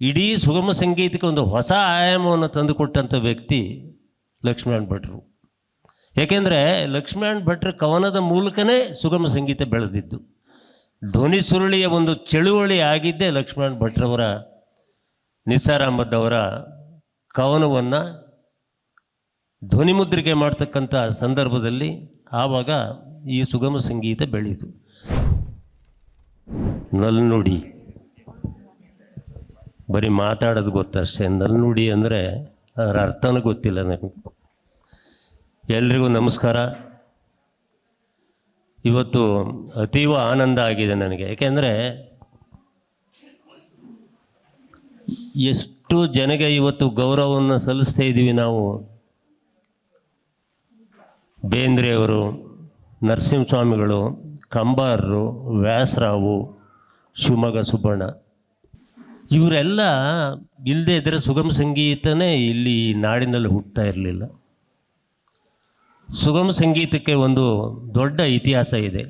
ಇಡೀ ಸುಗಮ ಸಂಗೀತಕ್ಕೆ ಒಂದು ಹೊಸ ಆಯಾಮವನ್ನು ತಂದುಕೊಟ್ಟಂಥ ವ್ಯಕ್ತಿ ಲಕ್ಷ್ಮಣ್ ಭಟ್ರು. ಏಕೆಂದರೆ ಲಕ್ಷ್ಮಣ್ ಭಟ್ರ ಕವನದ ಮೂಲಕನೇ ಸುಗಮ ಸಂಗೀತ ಬೆಳೆದಿದ್ದು. ಧ್ವನಿ ಸುರುಳಿಯ ಒಂದು ಚಳುವಳಿ ಆಗಿದ್ದೇ ಲಕ್ಷ್ಮಣ್ ಭಟ್ರವರ ನಿಸಾರ್ ಅಹಮದ್ ಅವರ ಕವನವನ್ನು ಧ್ವನಿಮುದ್ರಿಕೆ ಮಾಡ್ತಕ್ಕಂಥ ಸಂದರ್ಭದಲ್ಲಿ ಆವಾಗ ಈ ಸುಗಮ ಸಂಗೀತ ಬೆಳೀತು ನಲ್ನುಡಿ ಬರೀ ಮಾತಾಡೋದು ಗೊತ್ತಷ್ಟೇ ನಲ್ನುಡಿ ಅಂದರೆ ಅದರ ಅರ್ಥನೂ ಗೊತ್ತಿಲ್ಲ ನನಗೆ. ಎಲ್ರಿಗೂ ನಮಸ್ಕಾರ. ಇವತ್ತು ಅತೀವ ಆನಂದ ಆಗಿದೆ ನನಗೆ. ಯಾಕೆಂದರೆ ಎಷ್ಟು ಜನಗೆ ಇವತ್ತು ಗೌರವವನ್ನು ಸಲ್ಲಿಸ್ತಾ ಇದ್ದೀವಿ ನಾವು. ಬೇಂದ್ರೆಯವರು ನರಸಿಂಹಸ್ವಾಮಿಗಳು, ಕಂಬಾರರು, ವ್ಯಾಸರಾವು, ಶಿವಮೊಗ್ಗ ಸುಬ್ಬಣ್ಣ. ಇವರೆಲ್ಲ ಇಲ್ಲದೆ ಇದ್ದರೆ ಸುಗಮ ಸಂಗೀತನೇ ಇಲ್ಲಿ ನಾಡಿನಲ್ಲಿ ಹುಟ್ಟತಾ ಇರಲಿಲ್ಲ. ಸುಗಮ ಸಂಗೀತಕ್ಕೆ ಒಂದು ದೊಡ್ಡ ಇತಿಹಾಸ ಇದೆ.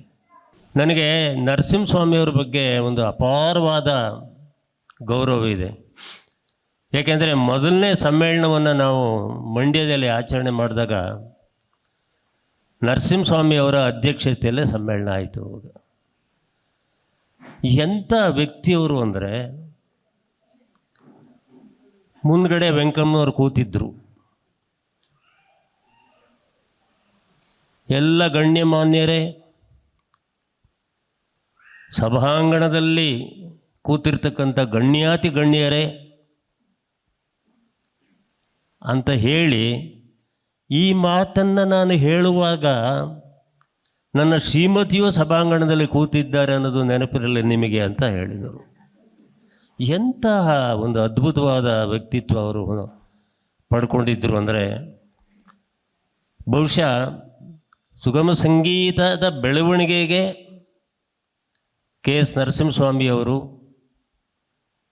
ನನಗೆ ನರಸಿಂಹಸ್ವಾಮಿಯವ್ರ ಬಗ್ಗೆ ಒಂದು ಅಪಾರವಾದ ಗೌರವ ಇದೆ. ಏಕೆಂದರೆ ಮೊದಲನೇ ಸಮ್ಮೇಳನವನ್ನು ನಾವು ಮಂಡ್ಯದಲ್ಲಿ ಆಚರಣೆ ಮಾಡಿದಾಗ ನರಸಿಂಹಸ್ವಾಮಿಯವರ ಅಧ್ಯಕ್ಷತೆಯಲ್ಲೇ ಸಮ್ಮೇಳನ ಆಯಿತು ಎಂಥ ವ್ಯಕ್ತಿಯವರು ಅಂದರೆ ಮುಂದ್ಗಡೆ ವೆಂಕಮ್ಮನವರು ಕೂತಿದ್ರು. ಎಲ್ಲ ಗಣ್ಯಮಾನ್ಯರೇ, ಸಭಾಂಗಣದಲ್ಲಿ ಕೂತಿರ್ತಕ್ಕಂಥ ಗಣ್ಯಾತಿ ಗಣ್ಯರೇ, ಅಂತ ಹೇಳಿ ಈ ಮಾತನ್ನು ನಾನು ಹೇಳುವಾಗ ನನ್ನ ಶ್ರೀಮತಿಯು ಸಭಾಂಗಣದಲ್ಲಿ ಕೂತಿದ್ದಾರೆ ಅನ್ನೋದು ನೆನಪಿರಲಿ ನಿಮಗೆ ಅಂತ ಹೇಳಿದರು. ಎಂತಹ ಒಂದು ಅದ್ಭುತವಾದ ವ್ಯಕ್ತಿತ್ವ ಅವರು ಪಡ್ಕೊಂಡಿದ್ದರು ಅಂದರೆ ಬಹುಶಃ ಸುಗಮ ಸಂಗೀತದ ಬೆಳವಣಿಗೆಗೆ K S ನರಸಿಂಹಸ್ವಾಮಿಯವರು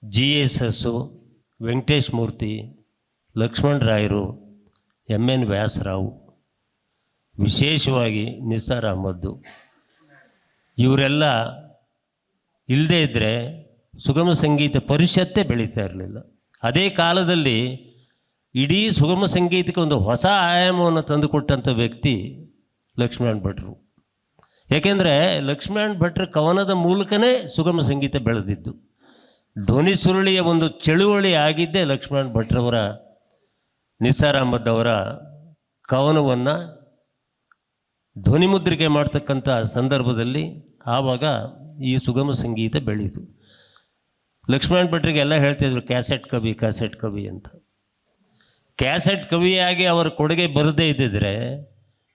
G S S Venkatesh Murthy, Lakshman ರಾಯರು ಎಂ ಎನ್ ವ್ಯಾಸರಾವ್, ವಿಶೇಷವಾಗಿ ನಿಸಾರ್ ಅಹಮದ್ದು ಇವರೆಲ್ಲ ಇಲ್ಲದೇ ಇದ್ದರೆ ಸುಗಮ ಸಂಗೀತ ಪರಿಷತ್ತೇ ಬೆಳೀತಾ ಇರಲಿಲ್ಲ. ಅದೇ ಕಾಲದಲ್ಲಿ ಇಡೀ ಸುಗಮ ಸಂಗೀತಕ್ಕೆ ಒಂದು ಹೊಸ ಆಯಾಮವನ್ನು ತಂದುಕೊಟ್ಟಂಥ ವ್ಯಕ್ತಿ ಲಕ್ಷ್ಮೀನಾರಾಯಣ ಭಟ್ರು. ಏಕೆಂದರೆ ಲಕ್ಷ್ಮೀನಾರಾಯಣ ಭಟ್ರ ಕವನದ ಮೂಲಕನೇ ಸುಗಮ ಸಂಗೀತ ಬೆಳೆದಿದ್ದು. ಧ್ವನಿ ಸುರುಳಿಯ ಒಂದು ಚಳುವಳಿ ಆಗಿದ್ದೇ ಲಕ್ಷ್ಮೀನಾರಾಯಣ ಭಟ್ರವರ ನಿಸಾರ್ ಅಹಮದ್ ಅವರ ಕವನವನ್ನು ಧ್ವನಿಮುದ್ರಿಕೆ ಮಾಡ್ತಕ್ಕಂಥ ಸಂದರ್ಭದಲ್ಲಿ ಆವಾಗ ಈ ಸುಗಮ ಸಂಗೀತ ಬೆಳೀತು. ಲಕ್ಷ್ಮಣ್ ಭಟ್ರಿಗೆ ಎಲ್ಲ ಹೇಳ್ತಿದ್ರು, ಕ್ಯಾಸೆಟ್ ಕವಿ ಕ್ಯಾಸೆಟ್ ಕವಿ ಅಂತ. ಕ್ಯಾಸೆಟ್ ಕವಿಯಾಗಿ ಅವರ ಕೊಡುಗೆ ಬರದೇ ಇದ್ದಿದ್ರೆ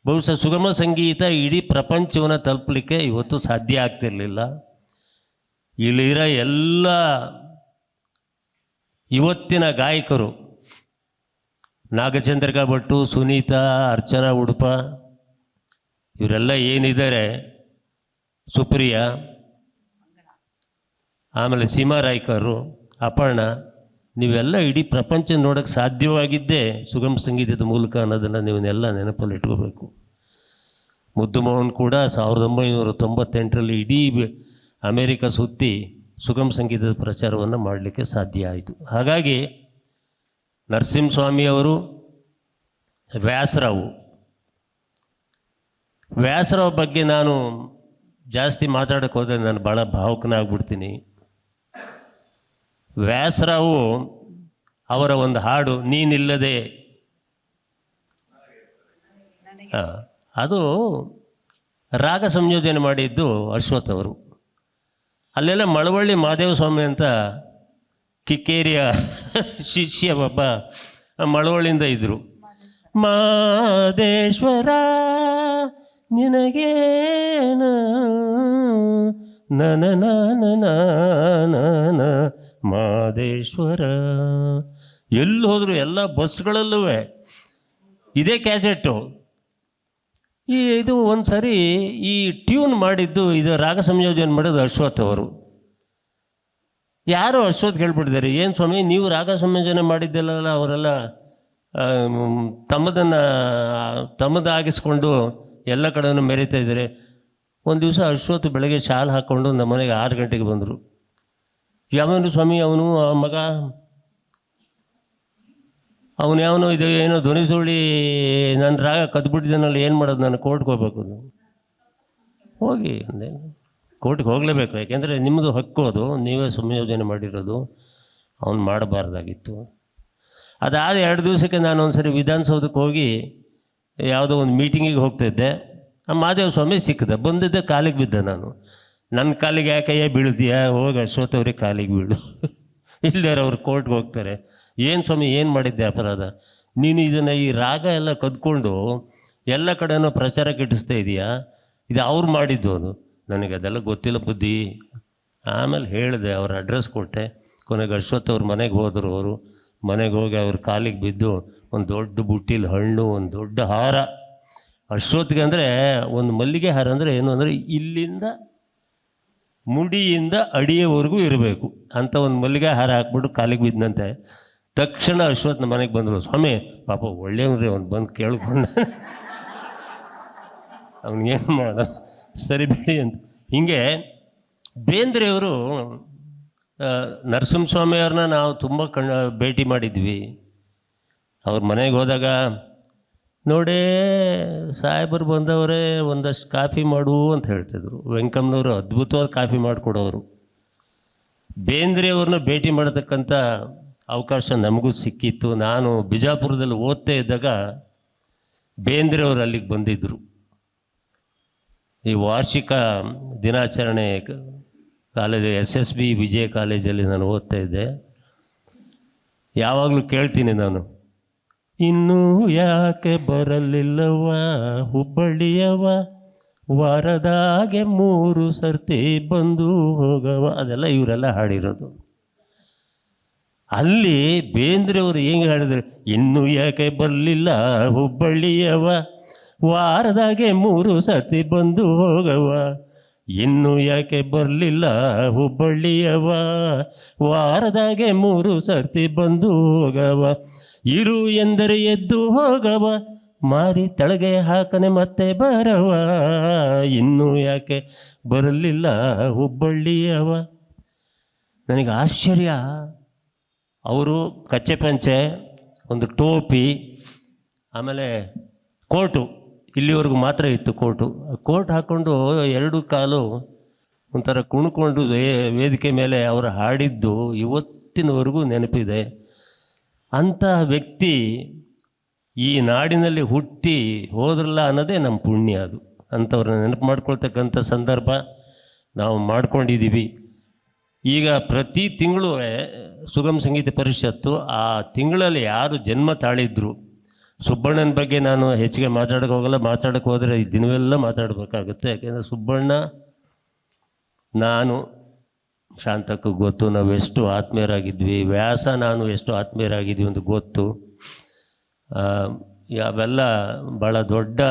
ಬಹುಶಃ ಸುಗಮ ಸಂಗೀತ ಇಡೀ ಪ್ರಪಂಚವನ್ನು ತಲುಪಲಿಕ್ಕೆ ಇವತ್ತು ಸಾಧ್ಯ ಆಗ್ತಿರಲಿಲ್ಲ. ಇಲ್ಲಿರೋ ಎಲ್ಲ ಇವತ್ತಿನ ಗಾಯಕರು, ನಾಗಚಂದ್ರಿಕಾ ಭಟ್ಟು, ಸುನೀತಾ, ಅರ್ಚನಾ ಉಡುಪ, ಇವರೆಲ್ಲ ಏನಿದ್ದಾರೆ, ಸುಪ್ರಿಯಾ ಆಮೇಲೆ ಸೀಮಾ ರಾಯ್ಕರು, ಅಪರ್ಣ, ನೀವೆಲ್ಲ ಇಡೀ ಪ್ರಪಂಚ ನೋಡೋಕ್ಕೆ ಸಾಧ್ಯವಾಗಿದ್ದೇ ಸುಗಮ ಸಂಗೀತದ ಮೂಲಕ ಅನ್ನೋದನ್ನು ನೀವನ್ನೆಲ್ಲ ನೆನಪಲ್ಲಿ ಇಟ್ಕೋಬೇಕು. ಮುದ್ದು ಮೋಹನ್ ಕೂಡ ಸಾವಿರದ ಒಂಬೈನೂರ ತೊಂಬತ್ತೆಂಟರಲ್ಲಿ ಇಡೀ ಅಮೇರಿಕ ಸುತ್ತಿ ಸುಗಮ ಸಂಗೀತದ ಪ್ರಚಾರವನ್ನು ಮಾಡಲಿಕ್ಕೆ ಸಾಧ್ಯ ಆಯಿತು. ಹಾಗಾಗಿ ನರಸಿಂಹಸ್ವಾಮಿಯವರು ವ್ಯಾಸರಾವು. ವ್ಯಾಸರಾವ್ ಬಗ್ಗೆ ನಾನು ಜಾಸ್ತಿ ಮಾತಾಡೋಕ್ಕೆ ಹೋದರೆ ನಾನು ಭಾಳ ಭಾವುಕನಾಗ್ಬಿಡ್ತೀನಿ. ವ್ಯಾಸರಾವು ಅವರ ಒಂದು ಹಾಡು, ನೀನಿಲ್ಲದೆ ಅದು ರಾಗ ಸಂಯೋಜನೆ ಮಾಡಿದ್ದು ಅಶ್ವಥ್ ಅವರು. ಅಲ್ಲೆಲ್ಲ ಮಳವಳ್ಳಿ ಮಹಾದೇವ ಸ್ವಾಮಿ ಅಂತ ಕಿಕ್ಕೇರಿಯ ಶಿಷ್ಯ ಒಬ್ಬ ಮಳವಳ್ಳಿಯಿಂದ ಇದ್ದರು ಮಾದೇಶ್ವರ, ನಿನಗೇನ ನನ ನನ ನನ ಮಾದೇಶ್ವರ ಎಲ್ಲಿ ಹೋದ್ರು ಎಲ್ಲ ಬಸ್ಗಳಲ್ಲೂ ಇದೇ ಕ್ಯಾಸೆಟ್ಟು. ಈ ಇದು ಒಂದು ಸರಿ ಈ ಟ್ಯೂನ್ ಮಾಡಿದ್ದು ಇದು ರಾಗ ಸಂಯೋಜನೆ ಮಾಡೋದು ಅಶ್ವಥ್ ಅವರು. ಯಾರು ಅಶ್ವಥ್ ಕೇಳ್ಬಿಟ್ಟಿದ್ದಾರೆ ಏನು ಸ್ವಾಮಿ, ನೀವು ರಾಗ ಸಂಯೋಜನೆ ಮಾಡಿದ್ದೆಲ್ಲ ಅವರೆಲ್ಲ ತಮ್ಮದನ್ನು ತಮ್ಮದಾಗಿಸ್ಕೊಂಡು ಎಲ್ಲ ಕಡೆಯೂ ಮೆರೀತಾ ಇದ್ದಾರೆ. ಒಂದು ದಿವಸ ಅಶ್ವಥ್ ಬೆಳಗ್ಗೆ ಶಾಲು ಹಾಕ್ಕೊಂಡು ನಮ್ಮ ಮನೆಗೆ ಆರು ಗಂಟೆಗೆ ಬಂದರು. ಯಾವನು ಸ್ವಾಮಿ, ಅವನು ಆ ಮಗ? ಅವನು ಯಾವನೋ ಇದು, ಏನೋ ಧ್ವನಿ ಸುಳ್ಳಿ ನನ್ನ ರಾಗ ಕದ್ಬಿಟ್ಟಿದ್ದಾನಲ್ಲ ಏನು ಮಾಡೋದು ನಾನು? ಕೋರ್ಟ್ಗೆ ಹೋಗ್ಬೇಕು ಅದು. ಹೋಗಿ ಅಂದೆ. ಕೋರ್ಟ್ಗೆ ಹೋಗಲೇಬೇಕು, ಯಾಕೆಂದರೆ ನಿಮ್ಮದು ಹಕ್ಕು ಅದು. ನೀವೇ ಸಂಯೋಜನೆ ಮಾಡಿರೋದು. ಅವನು ಮಾಡಬಾರ್ದಾಗಿತ್ತು. ಅದಾದ ಎರಡು ದಿವಸಕ್ಕೆ ನಾನು ಒಂದ್ಸರಿ ವಿಧಾನಸೌಧಕ್ಕೆ ಹೋಗಿ ಯಾವುದೋ ಒಂದು ಮೀಟಿಂಗಿಗೆ ಹೋಗ್ತಿದ್ದೆ. ಆ ಮಾದೇವ ಸ್ವಾಮಿ ಸಿಕ್ಕಿದೆ. ಬಂದಿದ್ದೆ, ಕಾಲಿಗೆ ಬಿದ್ದೆ ನಾನು. ನನ್ನ ಕಾಲಿಗೆ ಯಾಕಯ್ಯ ಬೀಳ್ತೀಯ ಹೋಗ ಸೋತವ್ರಿಗೆ ಕಾಲಿಗೆ ಬೀಳು. ಇಲ್ದೇ ಅವ್ರು ಕೋರ್ಟ್ಗೆ ಹೋಗ್ತಾರೆ. ಏನು ಸ್ವಾಮಿ, ಏನು ಮಾಡಿದ್ದೆ ಅಪರಾಧ? ನೀನು ಇದನ್ನು ಈ ರಾಗ ಎಲ್ಲ ಕದ್ಕೊಂಡು ಎಲ್ಲ ಕಡೆನೂ ಪ್ರಚಾರ ಕೆಟ್ಟಿಸ್ತಾ ಇದೆಯಾ? ಇದು ಅವ್ರು ಮಾಡಿದ್ದು ಅದು. ನನಗೆ ಅದೆಲ್ಲ ಗೊತ್ತಿಲ್ಲ ಬುದ್ಧಿ. ಆಮೇಲೆ ಹೇಳಿದೆ, ಅವ್ರ ಅಡ್ರೆಸ್ ಕೊಟ್ಟೆ. ಕೊನೆಗೆ ಅಶ್ವತ್ ಅವ್ರ ಮನೆಗೆ ಹೋದರು ಅವರು. ಮನೆಗೆ ಹೋಗಿ ಅವ್ರ ಕಾಲಿಗೆ ಬಿದ್ದು ಒಂದು ದೊಡ್ಡ ಬುಟ್ಟಿಲಿ ಹಣ್ಣು, ಒಂದು ದೊಡ್ಡ ಹಾರ. ಅಶ್ವತ್ಗೆ ಅಂದರೆ, ಒಂದು ಮಲ್ಲಿಗೆ ಹಾರ ಅಂದರೆ ಏನು ಅಂದರೆ ಇಲ್ಲಿಂದ ಮುಡಿಯಿಂದ ಅಡಿಯವರೆಗೂ ಇರಬೇಕು. ಅಂತ ಒಂದು ಮಲ್ಲಿಗೆ ಹಾರ ಹಾಕ್ಬಿಟ್ಟು ಕಾಲಿಗೆ ಬಿದ್ದಂತೆ ತಕ್ಷಣ ಅಶ್ವಥ್ ನಮ್ಮ ಮನೆಗೆ ಬಂದರು, ಸ್ವಾಮಿ, ಪಾಪ ಒಳ್ಳೆಯವ್ರಿ ಅವ್ನು ಬಂದು ಕೇಳ್ಕೊಂಡ. ಅವ್ನಿಗೇನು ಮಾಡ, ಸರಿ ಬಿಡಿ ಅಂತ. ಹೀಗೆ ಬೇಂದ್ರೆಯವರು ನರಸಿಂಹಸ್ವಾಮಿಯವ್ರನ್ನ ನಾವು ತುಂಬ ಕಣ್ಣು, ಭೇಟಿ ಮಾಡಿದ್ವಿ. ಅವ್ರ ಮನೆಗೆ ಹೋದಾಗ ನೋಡೇ ಸಾಹೇಬರು ಬಂದವರೇ ಒಂದಷ್ಟು ಕಾಫಿ ಮಾಡು ಅಂತ ಹೇಳ್ತಿದ್ರು. ವೆಂಕಮ್ಮನವರು ಅದ್ಭುತವಾದ ಕಾಫಿ ಮಾಡಿಕೊಡೋರು. ಬೇಂದ್ರೆಯವ್ರನ್ನ ಭೇಟಿ ಮಾಡತಕ್ಕಂಥ ಅವಕಾಶ ನಮಗೂ ಸಿಕ್ಕಿತ್ತು. ನಾನು ಬಿಜಾಪುರದಲ್ಲಿ ಓದ್ತಾ ಇದ್ದಾಗ ಬೇಂದ್ರೆಯವರು ಅಲ್ಲಿಗೆ ಬಂದಿದ್ದರು ಈ ವಾರ್ಷಿಕ ದಿನಾಚರಣೆ college, S S B Vijaya ಕಾಲೇಜಲ್ಲಿ ನಾನು ಓದ್ತಾ ಇದ್ದೆ. ಯಾವಾಗಲೂ ಕೇಳ್ತೀನಿ ನಾನು. ಇನ್ನೂ ಯಾಕೆ ಬರಲಿಲ್ಲವ ಹುಬ್ಬಳ್ಳಿಯವ ವಾರದಾಗೆ ಮೂರು ಸರ್ತಿ ಬಂದು ಹೋಗವ ಅದೆಲ್ಲ ಇವರೆಲ್ಲ ಹಾಡಿರೋದು. ಅಲ್ಲಿ ಬೇಂದ್ರೆಯವರು ಹೆಂಗೆ ಹಾಡಿದ್ರು? ಇನ್ನೂ ಯಾಕೆ ಬರಲಿಲ್ಲ ಹುಬ್ಬಳ್ಳಿಯವ ವಾರದಾಗೆ ಮೂರು ಸರ್ತಿ ಬಂದು ಹೋಗವ ಇನ್ನು ಯಾಕೆ ಬರಲಿಲ್ಲ ಹುಬ್ಬಳ್ಳಿಯವ ವಾರದಾಗೆ ಮೂರು ಸರ್ತಿ ಬಂದು ಹೋಗವ ಇರು ಎಂದರೆ ಎದ್ದು ಹೋಗವ, ಮಾರಿ ತಳಗೆ ಹಾಕನೆ ಮತ್ತೆ ಬರವ. ಇನ್ನು ಯಾಕೆ ಬರಲಿಲ್ಲ ಹುಬ್ಬಳ್ಳಿಯವ? ನನಗೆ ಆಶ್ಚರ್ಯ. ಅವರು ಕಚ್ಚೆ ಪಂಚೆ, ಒಂದು ಟೋಪಿ, ಆಮೇಲೆ ಕೋಟು. ಇಲ್ಲಿವರೆಗೂ ಮಾತ್ರ ಇತ್ತು ಕೋಟು. ಕೋಟ್ ಹಾಕ್ಕೊಂಡು ಎರಡು ಕಾಲು ಒಂಥರ ಕುಣ್ಕೊಂಡು ವೇದಿಕೆ ಮೇಲೆ ಅವರು ಹಾಡಿದ್ದು ಇವತ್ತಿನವರೆಗೂ ನೆನಪಿದೆ. ಅಂತಹ ವ್ಯಕ್ತಿ ಈ ನಾಡಿನಲ್ಲಿ ಹುಟ್ಟಿ ಹೋದ್ರಲ್ಲ ಅನ್ನೋದೇ ನಮ್ಮ ಪುಣ್ಯ ಅದು. ಅಂಥವ್ರನ್ನ ನೆನಪು ಮಾಡ್ಕೊಳ್ತಕ್ಕಂಥ ಸಂದರ್ಭ ನಾವು ಮಾಡ್ಕೊಂಡಿದ್ದೀವಿ. ಈಗ ಪ್ರತಿ ತಿಂಗಳು ಸುಗಮ ಸಂಗೀತ ಪರಿಷತ್ತು ಆ ತಿಂಗಳಲ್ಲಿ ಯಾರು ಜನ್ಮ ತಾಳಿದ್ರು. ಸುಬ್ಬಣ್ಣನ ಬಗ್ಗೆ ನಾನು ಹೆಚ್ಚಿಗೆ ಮಾತಾಡೋಕೆ ಹೋಗಲ್ಲ, ಮಾತಾಡೋಕೆ ಹೋದರೆ ಈ ದಿನವೆಲ್ಲ ಮಾತಾಡಬೇಕಾಗುತ್ತೆ. ಯಾಕೆಂದರೆ ಸುಬ್ಬಣ್ಣ, ನಾನು ಶಾಂತಕ್ಕೂ ಗೊತ್ತು, ನಾವು ಎಷ್ಟು ಆತ್ಮೀಯರಾಗಿದ್ವಿ. ವ್ಯಾಸ ನಾನು ಎಷ್ಟು ಆತ್ಮೀಯರಾಗಿದ್ವಿ ಅಂತ ಗೊತ್ತು. ಅವೆಲ್ಲ ಭಾಳ ದೊಡ್ಡ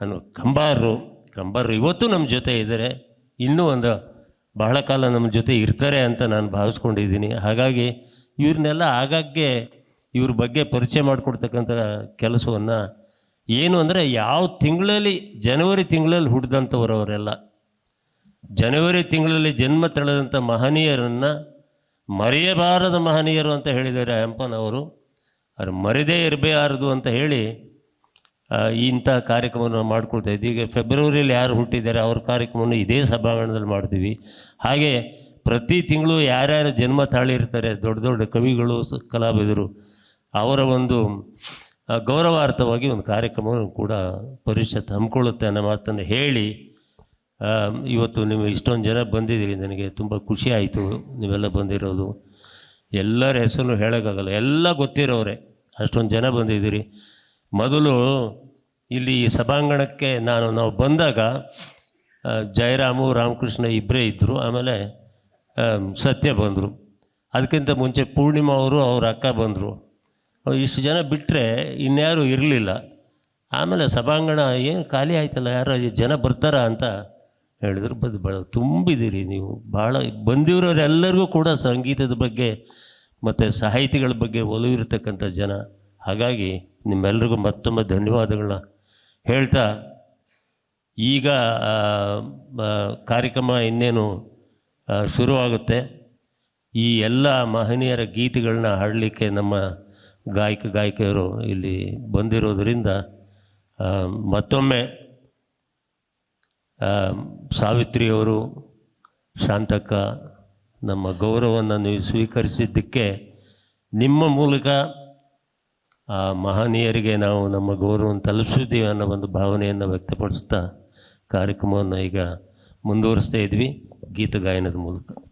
ಅನು ಕಂಬಾರರು ಕಂಬಾರರು ಇವತ್ತು ನಮ್ಮ ಜೊತೆ ಇದ್ದಾರೆ. ಇನ್ನೂ ಒಂದು ಬಹಳ ಕಾಲ ನಮ್ಮ ಜೊತೆ ಇರ್ತಾರೆ ಅಂತ ನಾನು ಭಾವಿಸ್ಕೊಂಡಿದ್ದೀನಿ. ಹಾಗಾಗಿ ಇವ್ರನ್ನೆಲ್ಲ ಆಗಾಗ್ಗೆ ಇವ್ರ ಬಗ್ಗೆ ಪರಿಚಯ ಮಾಡಿಕೊಡ್ತಕ್ಕಂಥ ಕೆಲಸವನ್ನು ಏನು ಅಂದರೆ ಯಾವ ತಿಂಗಳಲ್ಲಿ, ಜನವರಿ ತಿಂಗಳಲ್ಲಿ ಹುಟ್ಟಿದಂಥವ್ರು ಅವರೆಲ್ಲ ಜನವರಿ ತಿಂಗಳಲ್ಲಿ ಜನ್ಮ ತಳೆದಂಥ ಮಹನೀಯರನ್ನು ಮರೆಯಬಾರದ ಮಹನೀಯರು ಅಂತ ಹೇಳಿದ್ದಾರೆ ಹಂಪನವರು ಅವ್ರು. ಮರೆದೇ ಇರಬಾರದು ಅಂತ ಹೇಳಿ ಇಂಥ ಕಾರ್ಯಕ್ರಮವನ್ನು ಮಾಡ್ಕೊಳ್ತಾ ಇದ್ದೀವಿ ಈಗ ಫೆಬ್ರವರಿಯಲ್ಲಿ ಯಾರು ಹುಟ್ಟಿದ್ದಾರೆ, ಅವ್ರ ಕಾರ್ಯಕ್ರಮವನ್ನು ಇದೇ ಸಭಾಂಗಣದಲ್ಲಿ ಮಾಡ್ತೀವಿ. ಹಾಗೆ ಪ್ರತಿ ತಿಂಗಳು ಯಾರ್ಯಾರು ಜನ್ಮ ತಾಳಿರ್ತಾರೆ ದೊಡ್ಡ ದೊಡ್ಡ ಕವಿಗಳು ಕಲಾವಿದರು, ಅವರ ಒಂದು ಗೌರವಾರ್ಥವಾಗಿ ಒಂದು ಕಾರ್ಯಕ್ರಮವನ್ನು ಕೂಡ ಪರಿಷತ್ ಹಮ್ಮಿಕೊಳ್ಳುತ್ತೆ ಅನ್ನೋ ಮಾತನ್ನು ಹೇಳಿ ಇವತ್ತು ನೀವು ಇಷ್ಟೊಂದು ಜನ ಬಂದಿದ್ದೀರಿ, ನನಗೆ ತುಂಬ ಖುಷಿ ಆಯಿತು ನೀವೆಲ್ಲ ಬಂದಿರೋದು. ಎಲ್ಲರ ಹೆಸರು ಹೇಳೋಕ್ಕಾಗಲ್ಲ, ಎಲ್ಲ ಗೊತ್ತಿರೋರೆ ಅಷ್ಟೊಂದು ಜನ ಬಂದಿದ್ದೀರಿ. ಮೊದಲು ಇಲ್ಲಿ ಸಭಾಂಗಣಕ್ಕೆ ನಾನು, ನಾವು ಬಂದಾಗ ಜಯರಾಮು ರಾಮಕೃಷ್ಣ ಇಬ್ಬರೇ ಇದ್ದರು ಆಮೇಲೆ ಸತ್ಯ ಬಂದರು. ಅದಕ್ಕಿಂತ ಮುಂಚೆ ಪೂರ್ಣಿಮಾ ಅವರು ಅವ್ರ ಅಕ್ಕ ಬಂದರು. ಇಷ್ಟು ಜನ ಬಿಟ್ಟರೆ ಇನ್ಯಾರೂ ಇರಲಿಲ್ಲ. ಆಮೇಲೆ ಸಭಾಂಗಣ ಏನು ಖಾಲಿ ಆಯ್ತಲ್ಲ, ಯಾರು ಜನ ಬರ್ತಾರಾ ಅಂತ ಹೇಳಿದ್ರು, ಬದ್ ಭಾಳ ತುಂಬಿದ್ದೀರಿ ನೀವು. ಭಾಳ ಬಂದಿರೋರೆಲ್ಲರಿಗೂ ಕೂಡ ಸಂಗೀತದ ಬಗ್ಗೆ ಮತ್ತು ಸಾಹಿತಿಗಳ ಬಗ್ಗೆ ಒಲವು ಇರತಕ್ಕಂಥ ಜನ. ಹಾಗಾಗಿ ನಿಮ್ಮೆಲ್ಲರಿಗೂ ಮತ್ತೊಮ್ಮೆ ಧನ್ಯವಾದಗಳನ್ನ ಹೇಳ್ತಾ, ಈಗ ಕಾರ್ಯಕ್ರಮ ಇನ್ನೇನು ಶುರುವಾಗುತ್ತೆ. ಈ ಎಲ್ಲ ಮಹನೀಯರ ಗೀತೆಗಳನ್ನ ಹಾಡಲಿಕ್ಕೆ ನಮ್ಮ ಗಾಯಕ, ಗಾಯಕಿಯರು ಇಲ್ಲಿ ಬಂದಿರೋದರಿಂದ ಮತ್ತೊಮ್ಮೆ ಸಾವಿತ್ರಿಯವರು ಶಾಂತಕ್ಕ ನಮ್ಮ ಗೌರವವನ್ನು ನೀವು ಸ್ವೀಕರಿಸಿದ್ದಕ್ಕೆ ನಿಮ್ಮ ಮೂಲಕ ಆ ಮಹನೀಯರಿಗೆ ನಾವು ನಮ್ಮ ಗೌರವವನ್ನು ತಲುಪಿಸಿದ್ದೀವಿ ಅನ್ನೋ ಒಂದು ಭಾವನೆಯನ್ನು ವ್ಯಕ್ತಪಡಿಸ್ತಾ ಕಾರ್ಯಕ್ರಮವನ್ನು ಈಗ ಮುಂದುವರಿಸ್ತಾ ಇದ್ವಿ ಗೀತಗಾಯನದ ಮೂಲಕ.